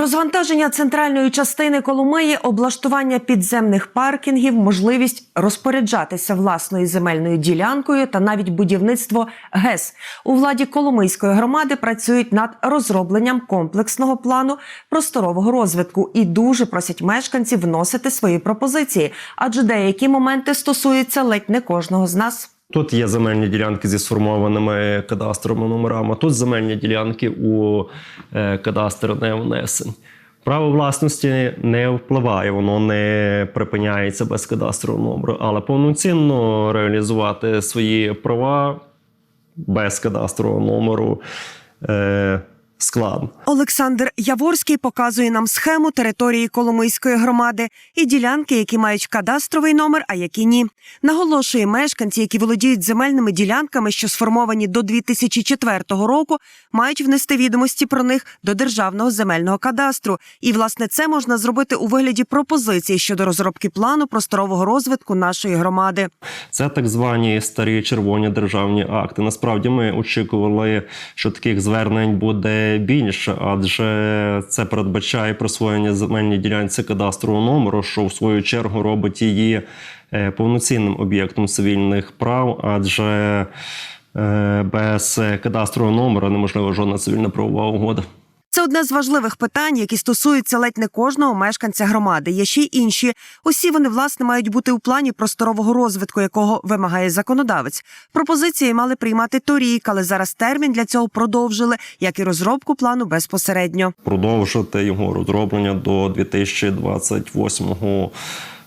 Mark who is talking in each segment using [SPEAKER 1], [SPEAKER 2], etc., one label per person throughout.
[SPEAKER 1] Розвантаження центральної частини Коломиї, облаштування підземних паркінгів, можливість розпоряджатися власною земельною ділянкою та навіть будівництво ГЕС у владі Коломийської громади працюють над розробленням комплексного плану просторового розвитку і дуже просять мешканців вносити свої пропозиції, адже деякі моменти стосуються ледь не кожного з нас.
[SPEAKER 2] Тут є земельні ділянки зі сформованими кадастровими номерами. Тут земельні ділянки у е, кадастр не внесені. Право власності не впливає, воно не припиняється без кадастрового номеру, але повноцінно реалізувати свої права без кадастрового номеру складно.
[SPEAKER 1] Олександр Яворський показує нам схему території Коломийської громади і ділянки, які мають кадастровий номер, а які ні. Наголошує мешканці, які володіють земельними ділянками, що сформовані до 2004 року, мають внести відомості про них до державного земельного кадастру. І власне це можна зробити у вигляді пропозиції щодо розробки плану просторового розвитку нашої громади.
[SPEAKER 2] Це так звані старі червоні державні акти. Насправді ми очікували, що таких звернень буде більше, адже це передбачає присвоєння земельній ділянці кадастрового номеру, що в свою чергу робить її е, повноцінним об'єктом цивільних прав, адже е, без кадастрового номера неможлива жодна цивільна правова угода.
[SPEAKER 1] Це одне з важливих питань, які стосуються ледь не кожного мешканця громади. Є ще й інші. Усі вони власне мають бути у плані просторового розвитку, якого вимагає законодавець. Пропозиції мали приймати торік, але зараз термін для цього продовжили, як і розробку плану безпосередньо.
[SPEAKER 2] продовжити його розроблення до 2028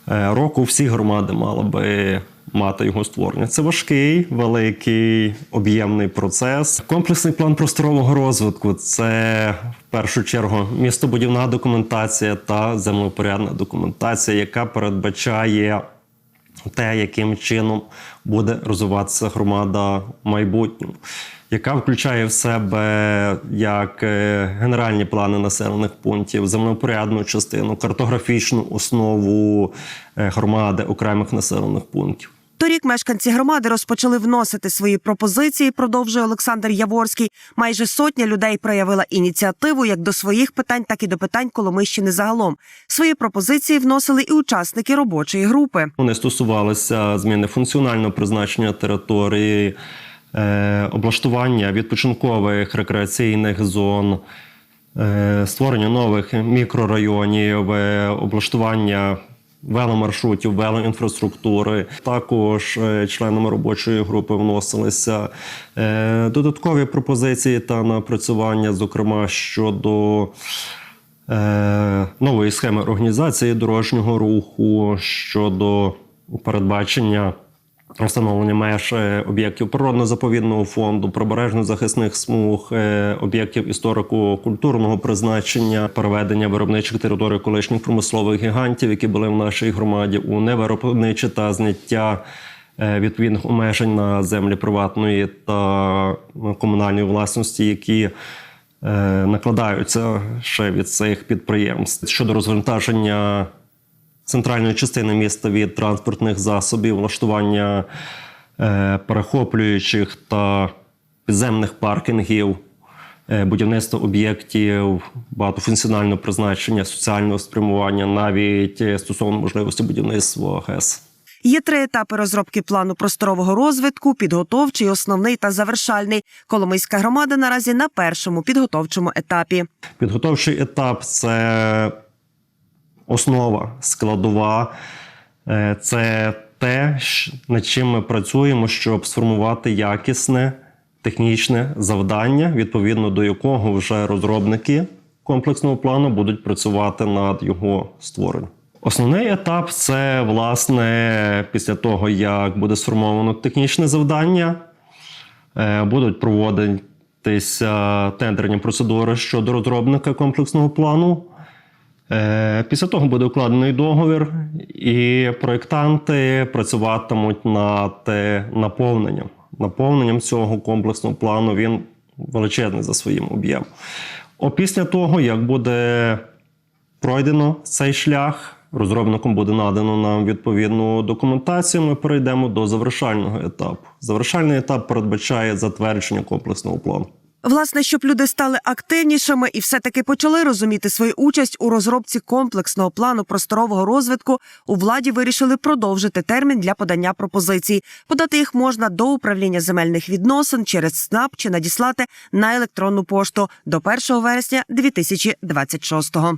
[SPEAKER 2] е, року. Всі громади мали би мати його створення. Це важкий, великий, об'ємний процес. Комплексний план просторового розвитку це в першу чергу містобудівна документація та землепорядна документація, яка передбачає те, яким чином буде розвиватися громада в майбутньому, яка включає в себе як е, генеральні плани населених пунктів, землепорядну частину, картографічну основу е, громади окремих населених пунктів.
[SPEAKER 1] Торік мешканці громади розпочали вносити свої пропозиції. Продовжує Олександр Яворський. Майже сотня людей проявила ініціативу як до своїх питань, так і до питань Коломищини загалом. Свої пропозиції вносили і учасники робочої групи.
[SPEAKER 2] Вони стосувалися зміни функціонального призначення території, е, облаштування відпочинкових рекреаційних зон, е, створення нових мікрорайонів, е, облаштування веломаршрутів, велоінфраструктури. Також е, членами робочої групи вносилися е, додаткові пропозиції та напрацювання, зокрема щодо. Е, нової схеми організації дорожнього руху щодо передбачення встановлення меж е, об'єктів природно-заповідного фонду, прибережно-захисних смуг, е, об'єктів історико-культурного призначення, переведення виробничих територій колишніх промислових гігантів, які були в нашій громаді, у невиробниче та зняття. е, Відповідних обмежень на землі приватної та комунальної власності, які накладаються ще від цих підприємств щодо розвантаження центральної частини міста від транспортних засобів, влаштування е, перехоплюючих та підземних паркінгів, е, будівництво об'єктів багатофункціонального призначення, соціального спрямування, навіть е, стосовно можливості будівництва ГЕС.
[SPEAKER 1] Є три етапи розробки плану просторового розвитку: підготовчий, основний та завершальний. Коломийська громада наразі на першому підготовчому етапі.
[SPEAKER 2] Підготовчий етап це основа, складова. Е, Це те, над чим ми працюємо, щоб сформувати якісне технічне завдання, відповідно до якого вже розробники комплексного плану будуть працювати над його створенням. Основний етап це власне після того, як буде сформовано технічне завдання, Е, будуть проводитися тендерні процедури щодо розробника комплексного плану. Е, Після того буде укладений договір, і проєктанти працюватимуть над е, наповненням. Наповненням цього комплексного плану він величезний за своїм об'ємом. Опісля того, як буде пройдено цей шлях, розробником буде надано нам відповідну документацію. Ми перейдемо до завершального етапу. Завершальний етап передбачає затвердження комплексного плану.
[SPEAKER 1] Власне, щоб люди стали активнішими і все-таки почали розуміти свою участь у розробці комплексного плану просторового розвитку, у владі вирішили продовжити термін для подання пропозицій. Подати їх можна до управління земельних відносин через СНАП чи надіслати на електронну пошту до 1 вересня 2026-го.